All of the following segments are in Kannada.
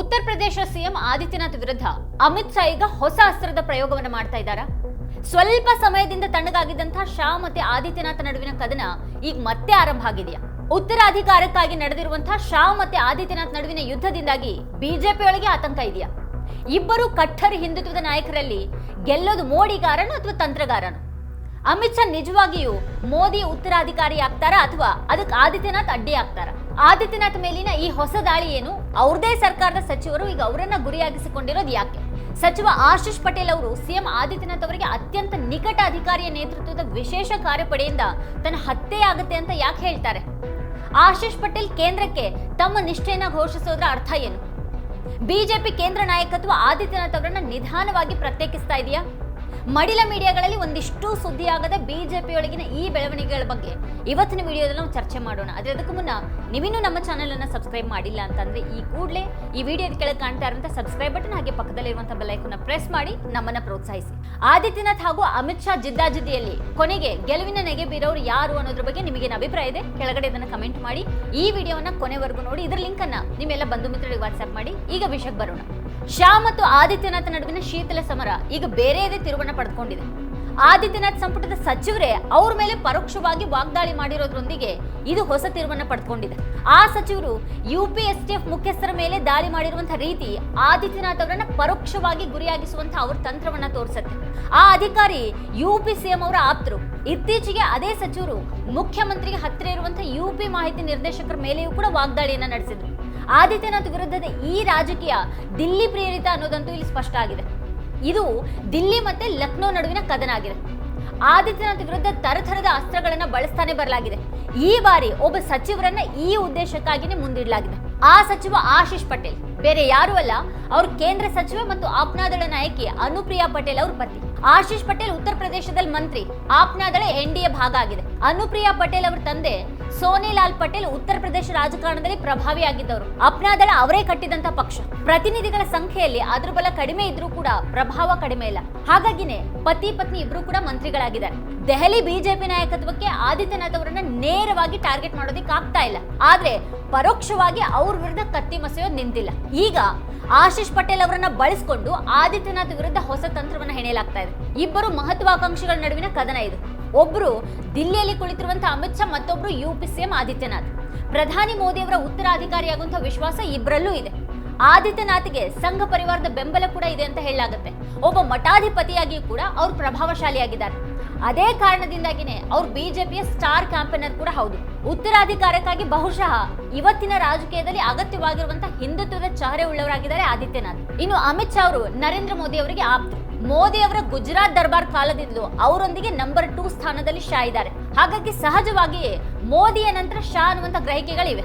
ಉತ್ತರ ಪ್ರದೇಶ ಸಿಎಂ ಆದಿತ್ಯನಾಥ್ ವಿರುದ್ಧ ಅಮಿತ್ ಶಾ ಈಗ ಹೊಸ ಅಸ್ತ್ರದ ಪ್ರಯೋಗವನ್ನು ಮಾಡ್ತಾ ಇದ್ದಾರಾ? ಸ್ವಲ್ಪ ಸಮಯದಿಂದ ತಣ್ಣಗಾಗಿದ್ದಂತಹ ಶಾ ಮತ್ತೆ ಆದಿತ್ಯನಾಥ್ ನಡುವಿನ ಕದನ ಈಗ ಮತ್ತೆ ಆರಂಭ ಆಗಿದೆಯಾ? ಉತ್ತರಾಧಿಕಾರಕ್ಕಾಗಿ ನಡೆದಿರುವಂತಹ ಶಾ ಮತ್ತೆ ಆದಿತ್ಯನಾಥ್ ನಡುವಿನ ಯುದ್ಧದಿಂದಾಗಿ ಬಿಜೆಪಿಯೊಳಗೆ ಆತಂಕ ಇದೆಯಾ? ಇಬ್ಬರು ಕಟ್ಟರ್ ಹಿಂದುತ್ವದ ನಾಯಕರಲ್ಲಿ ಗೆಲ್ಲೋದು ಮೋಡಿಗಾರನು ಅಥವಾ ತಂತ್ರಗಾರನು? ಅಮಿತ್ ಶಾ ನಿಜವಾಗಿಯೂ ಮೋದಿ ಉತ್ತರಾಧಿಕಾರಿ ಆಗ್ತಾರಾ ಅಥವಾ ಅದಕ್ಕೆ ಆದಿತ್ಯನಾಥ್ ಅಡ್ಡಿ ಆಗ್ತಾರಾ ಆದಿತ್ಯನಾಥ್ ಮೇಲಿನ ಈ ಹೊಸ ದಾಳಿ ಏನು? ಅವ್ರದೇ ಸರ್ಕಾರದ ಸಚಿವರು ಈಗ ಅವರನ್ನ ಗುರಿಯಾಗಿಸಿಕೊಂಡಿರೋದು ಯಾಕೆ? ಸಚಿವ ಆಶೀಶ್ ಪಟೇಲ್ ಅವರು ಸಿಎಂ ಆದಿತ್ಯನಾಥ್ ಅವರಿಗೆ ಅತ್ಯಂತ ನಿಕಟ ಅಧಿಕಾರಿಯ ನೇತೃತ್ವದ ವಿಶೇಷ ಕಾರ್ಯಪಡೆಯಿಂದ ತನ್ನ ಹತ್ಯೆಯಾಗುತ್ತೆ ಅಂತ ಯಾಕೆ ಹೇಳ್ತಾರೆ? ಆಶೀಶ್ ಪಟೇಲ್ ಕೇಂದ್ರಕ್ಕೆ ತಮ್ಮ ನಿಷ್ಠೆಯನ್ನ ಘೋಷಿಸೋದ್ರ ಅರ್ಥ ಏನು? ಬಿಜೆಪಿ ಕೇಂದ್ರ ನಾಯಕತ್ವ ಆದಿತ್ಯನಾಥ್ ಅವರನ್ನ ನಿಧಾನವಾಗಿ ಪ್ರತ್ಯೇಕಿಸ್ತಾ ಇದೆಯಾ? ಮಡಿಲ ಮೀಡಿಯಾಗಳಲ್ಲಿ ಒಂದಿಷ್ಟು ಸುದ್ದಿಯಾಗದ ಬಿಜೆಪಿಯೊಳಗಿನ ಈ ಬೆಳವಣಿಗೆಗಳ ಬಗ್ಗೆ ಇವತ್ತಿನ ವಿಡಿಯೋದಲ್ಲಿ ನಾವು ಚರ್ಚೆ ಮಾಡೋಣ. ಆದರೆ ಅದಕ್ಕೂ ಮುನ್ನ ನೀವಿನ್ನೂ ನಮ್ಮ ಚಾನೆಲ್ ಅನ್ನ ಸಬ್ಸ್ಕ್ರೈಬ್ ಮಾಡಿಲ್ಲ ಅಂತಂದ್ರೆ ಈ ಕೂಡಲೇ ಈ ವಿಡಿಯೋ ಕೆಳಗೆ ಕಾಣ್ತಾ ಇರುವಂತಹ ಸಬ್ಸ್ಕ್ರೈಬ್ ಬಟನ್ ಹಾಗೆ ಪಕ್ಕದಲ್ಲಿರುವಂತಹ ಬೆಲ್ ಐಕನ್ನ ಪ್ರೆಸ್ ಮಾಡಿ ನಮ್ಮನ್ನ ಪ್ರೋತ್ಸಾಹಿಸಿ. ಆದಿತ್ಯನಾಥ್ ಹಾಗೂ ಅಮಿತ್ ಶಾ ಜಿದ್ದಾಜಿದ್ದಿಯಲ್ಲಿ ಕೊನೆಗೆ ಗೆಲುವಿನ ನೆಗೆ ಬೀರೋರು ಯಾರು ಅನ್ನೋದ್ರ ಬಗ್ಗೆ ನಿಮಗೇನು ಅಭಿಪ್ರಾಯ ಇದೆ? ಕೆಳಗಡೆ ಇದನ್ನು ಕಮೆಂಟ್ ಮಾಡಿ. ಈ ವಿಡಿಯೋವನ್ನ ಕೊನೆವರೆಗೂ ನೋಡಿ. ಇದ್ರ ಲಿಂಕ್ ಅನ್ನ ನಿಮ್ಮೆಲ್ಲ ಬಂಧು ಮಿತ್ರರಿಗೆ ವಾಟ್ಸ್ಆಪ್ ಮಾಡಿ. ಈಗ ವಿಷಯಕ್ಕೆ ಬರೋಣ. ಶಾ ಮತ್ತು ಆದಿತ್ಯನಾಥ್ ನಡುವಿನ ಶೀತಲ ಸಮರ ಈಗ ಬೇರೆಯದೇ ತಿರುವನ್ನ ಪಡೆದುಕೊಂಡಿದೆ ಆದಿತ್ಯನಾಥ್ ಸಂಪುಟದ ಸಚಿವರೇ ಅವ್ರ ಮೇಲೆ ಪರೋಕ್ಷವಾಗಿ ವಾಗ್ದಾಳಿ ಮಾಡಿರೋದ್ರೊಂದಿಗೆ ಇದು ಹೊಸ ತಿರುವನ್ನ ಪಡೆದುಕೊಂಡಿದೆ ಆ ಸಚಿವರು ಯು ಎಫ್ ಮುಖ್ಯಸ್ಥರ ಮೇಲೆ ದಾಳಿ ಮಾಡಿರುವಂತಹ ರೀತಿ ಆದಿತ್ಯನಾಥ್ ಅವರನ್ನ ಪರೋಕ್ಷವಾಗಿ ಗುರಿಯಾಗಿಸುವಂತಹ ಅವ್ರ ತಂತ್ರವನ್ನ ತೋರಿಸುತ್ತೆ. ಆ ಅಧಿಕಾರಿ ಯು ಪಿ ಸಿಎಂ ಅವರ ಆಪ್ತರು. ಇತ್ತೀಚೆಗೆ ಅದೇ ಸಚಿವರು ಮುಖ್ಯಮಂತ್ರಿಗೆ ಹತ್ತಿರ ಇರುವಂತಹ ಯು ಪಿ ಮಾಹಿತಿ ನಿರ್ದೇಶಕರ ಮೇಲೆಯೂ ಕೂಡ ವಾಗ್ದಾಳಿಯನ್ನ ನಡೆಸಿದ್ರು. ಆದಿತ್ಯನಾಥ್ ವಿರುದ್ಧದ ಈ ರಾಜಕೀಯ ದಿಲ್ಲಿ ಪ್ರೇರಿತ ಅನ್ನೋದಂತೂ ಇಲ್ಲಿ ಸ್ಪಷ್ಟ ಆಗಿದೆ. ಇದು ದಿಲ್ಲಿ ಮತ್ತೆ ಲಕ್ನೋ ನಡುವಿನ ಕದನ ಆಗಿದೆ. ಆದಿತ್ಯನಾಥ್ ವಿರುದ್ಧ ತರತರದ ಅಸ್ತ್ರಗಳನ್ನ ಬಳಸ್ತಾನೆ ಬರಲಾಗಿದೆ. ಈ ಬಾರಿ ಒಬ್ಬ ಸಚಿವರನ್ನ ಈ ಉದ್ದೇಶಕ್ಕಾಗಿನೇ ಮುಂದಿಡಲಾಗಿದೆ. ಆ ಸಚಿವ ಆಶೀಶ್ ಪಟೇಲ್. ಬೇರೆ ಯಾರು ಅಲ್ಲ, ಅವ್ರ ಕೇಂದ್ರ ಸಚಿವ ಮತ್ತು ಆಪ್ನಾದಳ ನಾಯಕಿ ಅನುಪ್ರಿಯಾ ಪಟೇಲ್ ಅವ್ರ ಪತಿ. ಆಶೀಶ್ ಪಟೇಲ್ ಉತ್ತರ ಪ್ರದೇಶದಲ್ಲಿ ಮಂತ್ರಿ, ಆಪ್ನಾದಳ ಎನ್ ಡಿ ಎ ಭಾಗ ಆಗಿದೆ. ಅನುಪ್ರಿಯಾ ಪಟೇಲ್ ಅವರ ತಂದೆ ಸೋನಿಲಾಲ್ ಪಟೇಲ್ ಉತ್ತರ ಪ್ರದೇಶ ರಾಜಕಾರಣದಲ್ಲಿ ಪ್ರಭಾವಿಯಾಗಿದ್ದವರು. ಅಪ್ನಾದಳ ಅವರೇ ಕಟ್ಟಿದಂತ ಪಕ್ಷ. ಪ್ರತಿನಿಧಿಗಳ ಸಂಖ್ಯೆಯಲ್ಲಿ ಅದ್ರ ಬಲ ಕಡಿಮೆ ಇದ್ರೂ ಕೂಡ ಪ್ರಭಾವ ಕಡಿಮೆ ಇಲ್ಲ. ಹಾಗಾಗಿನೇ ಪತಿ ಪತ್ನಿ ಇಬ್ರು ಕೂಡ ಮಂತ್ರಿಗಳಾಗಿದ್ದಾರೆ. ದೆಹಲಿ ಬಿಜೆಪಿ ನಾಯಕತ್ವಕ್ಕೆ ಆದಿತ್ಯನಾಥ್ ಅವರನ್ನ ನೇರವಾಗಿ ಟಾರ್ಗೆಟ್ ಮಾಡೋದಕ್ಕೆ ಆಗ್ತಾ ಇಲ್ಲ. ಆದ್ರೆ ಪರೋಕ್ಷವಾಗಿ ಅವ್ರ ವಿರುದ್ಧ ಕತ್ತಿ ಮಸೆಯೋ ನಿಂತಿಲ್ಲ. ಈಗ ಆಶೀಶ್ ಪಟೇಲ್ ಅವರನ್ನ ಬಳಸಿಕೊಂಡು ಆದಿತ್ಯನಾಥ್ ವಿರುದ್ಧ ಹೊಸ ತಂತ್ರವನ್ನ ಹೆಣೆಯಲಾಗ್ತಾ ಇದೆ. ಇಬ್ಬರು ಮಹತ್ವಾಕಾಂಕ್ಷಿಗಳ ನಡುವಿನ ಕದನ ಇದು. ಒಬ್ರು ದಿಲ್ಲಿಯಲ್ಲಿ ಕುಳಿತಿರುವಂತಹ ಅಮಿತ್ ಶಾ, ಮತ್ತೊಬ್ರು ಯು ಪಿ ಸಿಎಂ ಆದಿತ್ಯನಾಥ್. ಪ್ರಧಾನಿ ಮೋದಿ ಅವರ ಉತ್ತರಾಧಿಕಾರಿಯಾಗುವಂತಹ ವಿಶ್ವಾಸ ಇಬ್ಬರಲ್ಲೂ ಇದೆ. ಆದಿತ್ಯನಾಥ್ಗೆ ಸಂಘ ಪರಿವಾರದ ಬೆಂಬಲ ಕೂಡ ಇದೆ ಅಂತ ಹೇಳಲಾಗುತ್ತೆ. ಒಬ್ಬ ಮಠಾಧಿಪತಿಯಾಗಿಯೂ ಕೂಡ ಅವರು ಪ್ರಭಾವಶಾಲಿಯಾಗಿದ್ದಾರೆ. ಅದೇ ಕಾರಣದಿಂದಾಗಿನೇ ಅವ್ರು ಬಿಜೆಪಿಯ ಸ್ಟಾರ್ ಕ್ಯಾಂಪೇನರ್ ಕೂಡ ಹೌದು. ಉತ್ತರಾಧಿಕಾರಕ್ಕಾಗಿ ಬಹುಶಃ ಇವತ್ತಿನ ರಾಜಕೀಯದಲ್ಲಿ ಅಗತ್ಯವಾಗಿರುವಂತಹ ಹಿಂದುತ್ವದ ಚಹರೆ ಉಳ್ಳವರಾಗಿದ್ದಾರೆ ಆದಿತ್ಯನಾಥ್. ಇನ್ನು ಅಮಿತ್ ಶಾ ಅವರು ನರೇಂದ್ರ ಮೋದಿ ಅವರಿಗೆ ಆಪ್ತರು ಮೋದಿ ಅವರ ಗುಜರಾತ್ ದರ್ಬಾರ್ ಕಾಲದಿಂದಲೂ ಅವರೊಂದಿಗೆ ನಂಬರ್ ಟೂ ಸ್ಥಾನದಲ್ಲಿ ಶಾ ಇದ್ದಾರೆ. ಹಾಗಾಗಿ ಸಹಜವಾಗಿ ಮೋದಿಯ ನಂತರ ಶಾ ಅನ್ನುವಂಥ ಗ್ರಹಿಕೆಗಳಿವೆ.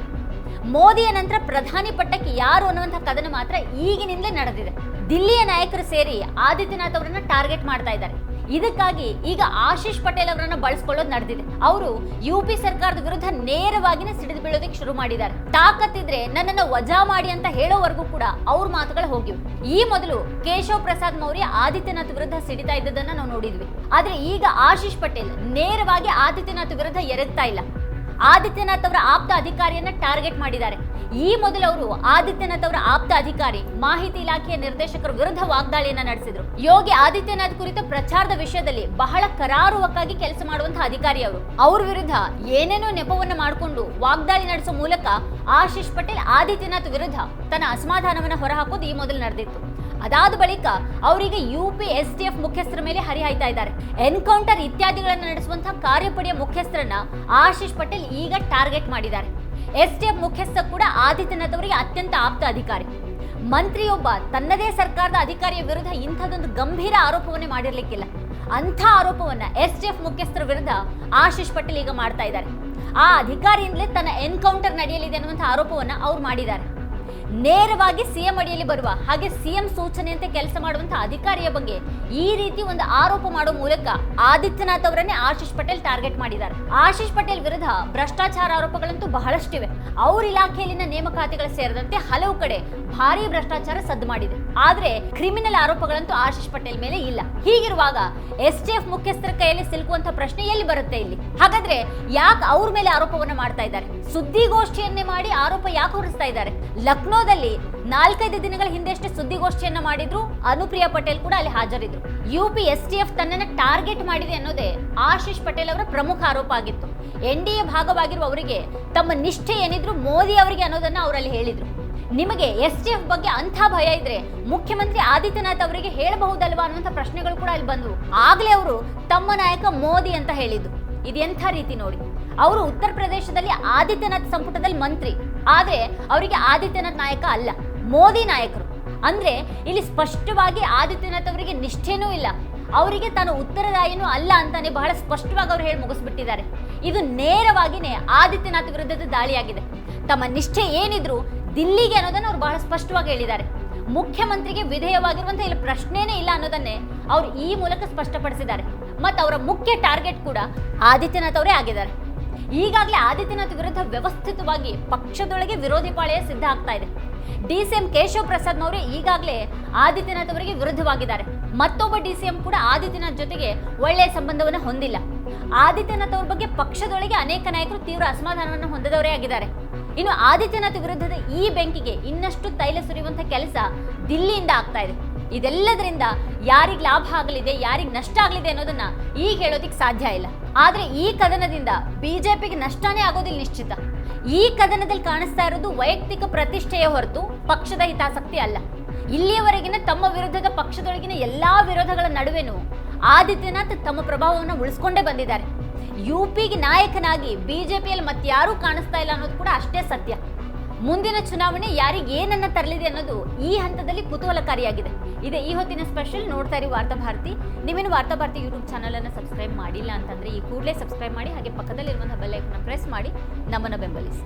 ಮೋದಿಯ ನಂತರ ಪ್ರಧಾನಿ ಪಟ್ಟಕ್ಕೆ ಯಾರು ಅನ್ನುವಂಥ ಕದನ ಮಾತ್ರ ಈಗಿನಿಂದಲೇ ನಡೆದಿದೆ. ದಿಲ್ಲಿಯ ನಾಯಕರು ಸೇರಿ ಆದಿತ್ಯನಾಥ್ ಅವರನ್ನ ಟಾರ್ಗೆಟ್ ಮಾಡ್ತಾ ಇದ್ದಾರೆ. ಇದಕ್ಕಾಗಿ ಈಗ ಆಶೀಶ್ ಪಟೇಲ್ ಅವರನ್ನ ಬಳಸ್ಕೊಳ್ಳೋದು ನಡೆದಿದೆ. ಅವರು ಯು ಪಿ ಸರ್ಕಾರದ ವಿರುದ್ಧ ನೇರವಾಗಿನೇ ಸಿಡಿದು ಬೀಳೋದಕ್ಕೆ ಶುರು ಮಾಡಿದ್ದಾರೆ. ತಾಕತ್ತಿದ್ರೆ ನನ್ನನ್ನ ವಜಾ ಮಾಡಿ ಅಂತ ಹೇಳೋವರೆಗೂ ಕೂಡ ಅವ್ರ ಮಾತುಗಳು ಹೋಗಿವೆ. ಈ ಮೊದಲು ಕೇಶವ್ ಪ್ರಸಾದ್ ಮೌರ್ಯ ಆದಿತ್ಯನಾಥ್ ವಿರುದ್ಧ ಸಿಡಿತಾ ಇದ್ದದನ್ನ ನಾವು ನೋಡಿದ್ವಿ. ಆದ್ರೆ ಈಗ ಆಶೀಶ್ ಪಟೇಲ್ ನೇರವಾಗಿ ಆದಿತ್ಯನಾಥ್ ವಿರುದ್ಧ ಎರಗ್ತಾ ಇಲ್ಲ. ಆದಿತ್ಯನಾಥ್ ಅವರ ಆಪ್ತ ಅಧಿಕಾರಿಯನ್ನ ಟಾರ್ಗೆಟ್ ಮಾಡಿದ್ದಾರೆ. ಈ ಮೊದಲು ಅವರು ಆದಿತ್ಯನಾಥ್ ಅವರ ಆಪ್ತ ಅಧಿಕಾರಿ, ಮಾಹಿತಿ ಇಲಾಖೆಯ ನಿರ್ದೇಶಕರ ವಿರುದ್ಧ ವಾಗ್ದಾಳಿಯನ್ನ ನಡೆಸಿದ್ರು. ಯೋಗಿ ಆದಿತ್ಯನಾಥ್ ಕುರಿತ ಪ್ರಚಾರದ ವಿಷಯದಲ್ಲಿ ಬಹಳ ಕರಾರುವಕ್ಕಾಗಿ ಕೆಲಸ ಮಾಡುವಂತಹ ಅಧಿಕಾರಿ ಅವರು. ಅವ್ರ ವಿರುದ್ಧ ಏನೇನೋ ನೆಪವನ್ನ ಮಾಡಿಕೊಂಡು ವಾಗ್ದಾಳಿ ನಡೆಸೋ ಮೂಲಕ ಆಶೀಶ್ ಪಟೇಲ್ ಆದಿತ್ಯನಾಥ್ ವಿರುದ್ಧ ತನ್ನ ಅಸಮಾಧಾನವನ್ನು ಹೊರಹಾಕೋದು ಈ ಮೊದಲು ನಡೆದಿತ್ತು. ಅದಾದ ಬಳಿಕ ಅವರಿಗೆ U P S D F ಮುಖ್ಯಸ್ಥರ ಮೇಲೆ ಹರಿಹಾಯ್ತಾ ಇದ್ದಾರೆ. ಎನ್ಕೌಂಟರ್ ಇತ್ಯಾದಿಗಳನ್ನು ನಡೆಸುವಂತಹ ಕಾರ್ಯಪಡೆಯ ಮುಖ್ಯಸ್ಥರನ್ನ ಆಶೀಶ್ ಪಟೇಲ್ ಈಗ ಟಾರ್ಗೆಟ್ ಮಾಡಿದ್ದಾರೆ. ಎಸ್ ಡಿ ಎಫ್ ಮುಖ್ಯಸ್ಥ ಕೂಡ ಆದಿತ್ಯನಾಥ್ ಅವರಿಗೆ ಅತ್ಯಂತ ಆಪ್ತ ಅಧಿಕಾರಿ. ಮಂತ್ರಿಯೊಬ್ಬ ತನ್ನದೇ ಸರ್ಕಾರದ ಅಧಿಕಾರಿಯ ವಿರುದ್ಧ ಇಂಥದೊಂದು ಗಂಭೀರ ಆರೋಪವನ್ನೇ ಮಾಡಿರ್ಲಿಕ್ಕಿಲ್ಲ. ಅಂಥ ಆರೋಪವನ್ನ ಎಸ್ ಡಿ ಎಫ್ ಮುಖ್ಯಸ್ಥರ ವಿರುದ್ಧ ಆಶೀಶ್ ಪಟೇಲ್ ಈಗ ಮಾಡ್ತಾ ಇದ್ದಾರೆ. ಆ ಅಧಿಕಾರಿಯಿಂದಲೇ ತನ್ನ ಎನ್ಕೌಂಟರ್ ನಡೆಯಲಿದೆ ಅನ್ನುವಂಥ ಆರೋಪವನ್ನು ಅವ್ರು ಮಾಡಿದ್ದಾರೆ. ನೇರವಾಗಿ ಸಿಎಂ ಅಡಿಯಲ್ಲಿ ಬರುವ ಹಾಗೆ ಸಿಎಂ ಸೂಚನೆಯಂತೆ ಕೆಲಸ ಮಾಡುವಂತಹ ಅಧಿಕಾರಿಯ ಬಗ್ಗೆ ಈ ರೀತಿ ಒಂದು ಆರೋಪ ಮಾಡುವ ಮೂಲಕ ಆದಿತ್ಯನಾಥ್ ಅವರನ್ನೇ ಆಶೀಶ್ ಪಟೇಲ್ ಟಾರ್ಗೆಟ್ ಮಾಡಿದ್ದಾರೆ. ಆಶೀಶ್ ಪಟೇಲ್ ವಿರುದ್ಧ ಭ್ರಷ್ಟಾಚಾರ ಆರೋಪಗಳಂತೂ ಬಹಳಷ್ಟಿವೆ. ಅವ್ರ ಇಲಾಖೆಯಲ್ಲಿನ ನೇಮಕಾತಿಗಳು ಸೇರಿದಂತೆ ಹಲವು ಕಡೆ ಭಾರಿ ಭ್ರಷ್ಟಾಚಾರ ಸದ್ದು ಮಾಡಿದೆ. ಆದ್ರೆ ಕ್ರಿಮಿನಲ್ ಆರೋಪಗಳಂತೂ ಆಶೀಶ್ ಪಟೇಲ್ ಮೇಲೆ ಇಲ್ಲ. ಹೀಗಿರುವಾಗ ಎಸ್ ಟಿ ಎಫ್ ಮುಖ್ಯಸ್ಥರ ಕೈಯಲ್ಲಿ ಸಿಲುಕುವಂತ ಪ್ರಶ್ನೆ ಎಲ್ಲಿ ಬರುತ್ತೆ ಇಲ್ಲಿ? ಹಾಗಾದ್ರೆ ಯಾಕೆ ಅವ್ರ ಮೇಲೆ ಆರೋಪವನ್ನ ಮಾಡ್ತಾ ಇದ್ದಾರೆ? ಸುದ್ದಿಗೋಷ್ಠಿಯನ್ನೇ ಮಾಡಿ ಆರೋಪ ಯಾಕೆ ಹೊರಿಸ್ತಾ ಇದ್ದಾರೆ? ಲಕ್ನೋದಲ್ಲಿ ನಾಲ್ಕೈದು ದಿನಗಳ ಹಿಂದೆಷ್ಟೇ ಸುದ್ದಿಗೋಷ್ಠಿಯನ್ನ ಮಾಡಿದ್ರು. ಅನುಪ್ರಿಯಾ ಪಟೇಲ್ ಕೂಡ ಅಲ್ಲಿ ಹಾಜರಿದ್ರು. U P S T F ತನ್ನನ್ನ ಟಾರ್ಗೆಟ್ ಮಾಡಿದೆ ಅನ್ನೋದೇ ಆಶೀಶ್ ಪಟೇಲ್ ಅವರ ಪ್ರಮುಖ ಆರೋಪ ಆಗಿತ್ತು. ಎನ್ ಡಿ ಎ ಭಾಗವಾಗಿರುವ ಅವರಿಗೆ ತಮ್ಮ ನಿಷ್ಠೆ ಏನಿದ್ರು ಮೋದಿ ಅವರಿಗೆ ಅನ್ನೋದನ್ನ ಅವರಲ್ಲಿ ಹೇಳಿದ್ರು. ನಿಮಗೆ ಎಸ್ ಟಿ ಎಫ್ ಬಗ್ಗೆ ಅಂಥ ಭಯ ಇದ್ರೆ ಮುಖ್ಯಮಂತ್ರಿ ಆದಿತ್ಯನಾಥ್ ಅವರಿಗೆ ಹೇಳಬಹುದಲ್ವಾ ಅನ್ನುವಂಥ ಪ್ರಶ್ನೆಗಳು ಕೂಡ ಅಲ್ಲಿ ಬಂದವು. ಆಗ್ಲೇ ಅವರು ತಮ್ಮ ನಾಯಕ ಮೋದಿ ಅಂತ ಹೇಳಿದ್ದು. ಇದೆಂಥ ರೀತಿ ನೋಡಿ. ಅವರು ಉತ್ತರ ಪ್ರದೇಶದಲ್ಲಿ ಆದಿತ್ಯನಾಥ್ ಸಂಪುಟದಲ್ಲಿ ಮಂತ್ರಿ. ಆದರೆ ಅವರಿಗೆ ಆದಿತ್ಯನಾಥ್ ನಾಯಕ ಅಲ್ಲ, ಮೋದಿ ನಾಯಕರು. ಅಂದ್ರೆ ಇಲ್ಲಿ ಸ್ಪಷ್ಟವಾಗಿ ಆದಿತ್ಯನಾಥ್ ಅವರಿಗೆ ನಿಷ್ಠೆನೂ ಇಲ್ಲ. ಅವರಿಗೆ ತಾನು ಉತ್ತರದಾಯಿನೂ ಅಲ್ಲ ಅಂತಾನೆ ಬಹಳ ಸ್ಪಷ್ಟವಾಗಿ ಅವರು ಹೇಳಿ ಮುಗಿಸ್ಬಿಟ್ಟಿದ್ದಾರೆ. ಇದು ನೇರವಾಗಿನೇ ಆದಿತ್ಯನಾಥ್ ವಿರುದ್ಧದ ದಾಳಿಯಾಗಿದೆ. ತಮ್ಮ ನಿಷ್ಠೆ ಏನಿದ್ರು ದಿಲ್ಲಿಗೆ ಅನ್ನೋದನ್ನ ಅವ್ರು ಬಹಳ ಸ್ಪಷ್ಟವಾಗಿ ಹೇಳಿದ್ದಾರೆ. ಮುಖ್ಯಮಂತ್ರಿಗೆ ವಿಧೇಯವಾಗಿರುವಂತಹ ಇಲ್ಲಿ ಪ್ರಶ್ನೆನೇ ಇಲ್ಲ ಅನ್ನೋದನ್ನೇ ಅವ್ರು ಈ ಮೂಲಕ ಸ್ಪಷ್ಟಪಡಿಸಿದ್ದಾರೆ. ಮತ್ತು ಅವರ ಮುಖ್ಯ ಟಾರ್ಗೆಟ್ ಕೂಡ ಆದಿತ್ಯನಾಥ್ ಅವರೇ ಆಗಿದ್ದಾರೆ. ಈಗಾಗಲೇ ಆದಿತ್ಯನಾಥ್ ವಿರುದ್ಧ ವ್ಯವಸ್ಥಿತವಾಗಿ ಪಕ್ಷದೊಳಗೆ ವಿರೋಧಿ ಪಾಳೆಯ ಸಿದ್ಧ ಆಗ್ತಾ ಇದೆ. ಡಿ ಸಿ ಎಂ ಕೇಶವ್ ಪ್ರಸಾದ್ನವರೇ ಈಗಾಗಲೇ ಆದಿತ್ಯನಾಥ್ ಅವರಿಗೆ ವಿರುದ್ಧವಾಗಿದ್ದಾರೆ. ಮತ್ತೊಬ್ಬ ಡಿ ಸಿ ಎಂ ಕೂಡ ಆದಿತ್ಯನಾಥ್ ಜೊತೆಗೆ ಒಳ್ಳೆಯ ಸಂಬಂಧವನ್ನು ಹೊಂದಿಲ್ಲ. ಆದಿತ್ಯನಾಥ್ ಅವ್ರ ಬಗ್ಗೆ ಪಕ್ಷದೊಳಗೆ ಅನೇಕ ನಾಯಕರು ತೀವ್ರ ಅಸಮಾಧಾನವನ್ನು ಹೊಂದಿದವರೇ ಆಗಿದ್ದಾರೆ. ಇನ್ನು ಆದಿತ್ಯನಾಥ್ ವಿರುದ್ಧದ ಈ ಬೆಂಕಿಗೆ ಇನ್ನಷ್ಟು ತೈಲ ಸುರಿಯುವಂತ ಕೆಲಸ ದಿಲ್ಲಿಯಿಂದ ಆಗ್ತಾ ಇದೆ. ಇದೆಲ್ಲದರಿಂದ ಯಾರಿಗೆ ಲಾಭ ಆಗಲಿದೆ, ಯಾರಿಗೆ ನಷ್ಟ ಆಗಲಿದೆ ಅನ್ನೋದನ್ನ ಈಗ ಹೇಳೋದಿಕ್ ಸಾಧ್ಯ ಇಲ್ಲ. ಆದ್ರೆ ಈ ಕದನದಿಂದ ಬಿಜೆಪಿಗೆ ನಷ್ಟನೇ ಆಗೋದಿಲ್ಲ ನಿಶ್ಚಿತ. ಈ ಕದನದಲ್ಲಿ ಕಾಣಿಸ್ತಾ ಇರೋದು ವೈಯಕ್ತಿಕ ಪ್ರತಿಷ್ಠೆಯ ಹೊರತು ಪಕ್ಷದ ಹಿತಾಸಕ್ತಿ ಅಲ್ಲ. ಇಲ್ಲಿಯವರೆಗಿನ ತಮ್ಮ ವಿರುದ್ಧದ ಪಕ್ಷದೊಳಗಿನ ಎಲ್ಲಾ ವಿರೋಧಗಳ ನಡುವೆನೂ ಆದಿತ್ಯನಾಥ್ ತಮ್ಮ ಪ್ರಭಾವವನ್ನು ಉಳಿಸ್ಕೊಂಡೇ ಬಂದಿದ್ದಾರೆ. ಯು ಪಿಗೆ ನಾಯಕನಾಗಿ ಬಿಜೆಪಿಯಲ್ಲಿ ಯಾರೂ ಕಾಣಿಸ್ತಾ ಇಲ್ಲ ಅನ್ನೋದು ಕೂಡ ಅಷ್ಟೇ ಸತ್ಯ. ಮುಂದಿನ ಚುನಾವಣೆ ಯಾರಿಗೆ ಏನನ್ನ ತರಲಿದೆ ಅನ್ನೋದು ಈ ಹಂತದಲ್ಲಿ ಕುತೂಹಲಕಾರಿಯಾಗಿದೆ. ಇದೆ ಈ ಹೊತ್ತಿನ ಸ್ಪೆಷಲ್ ನೋಡ್ತಾ ಇರಿ ವಾರ್ತಾಭಾರತಿ ನೀವೇನು ವಾರ್ತಾಭಾರತಿ ಯೂಟ್ಯೂಬ್ ಚಾನಲ್ ಅನ್ನು ಸಬ್ಸ್ಕ್ರೈಬ್ ಮಾಡಿಲ್ಲ ಅಂತಂದ್ರೆ ಈ ಕೂಡಲೇ ಸಬ್ಸ್ಕ್ರೈಬ್ ಮಾಡಿ ಹಾಗೆ ಪಕ್ಕದಲ್ಲಿರುವಂತಹ ಬೆಲ್ ಐಕನ್ನ ಪ್ರೆಸ್ ಮಾಡಿ ನಮ್ಮನ್ನು ಬೆಂಬಲಿಸಿ.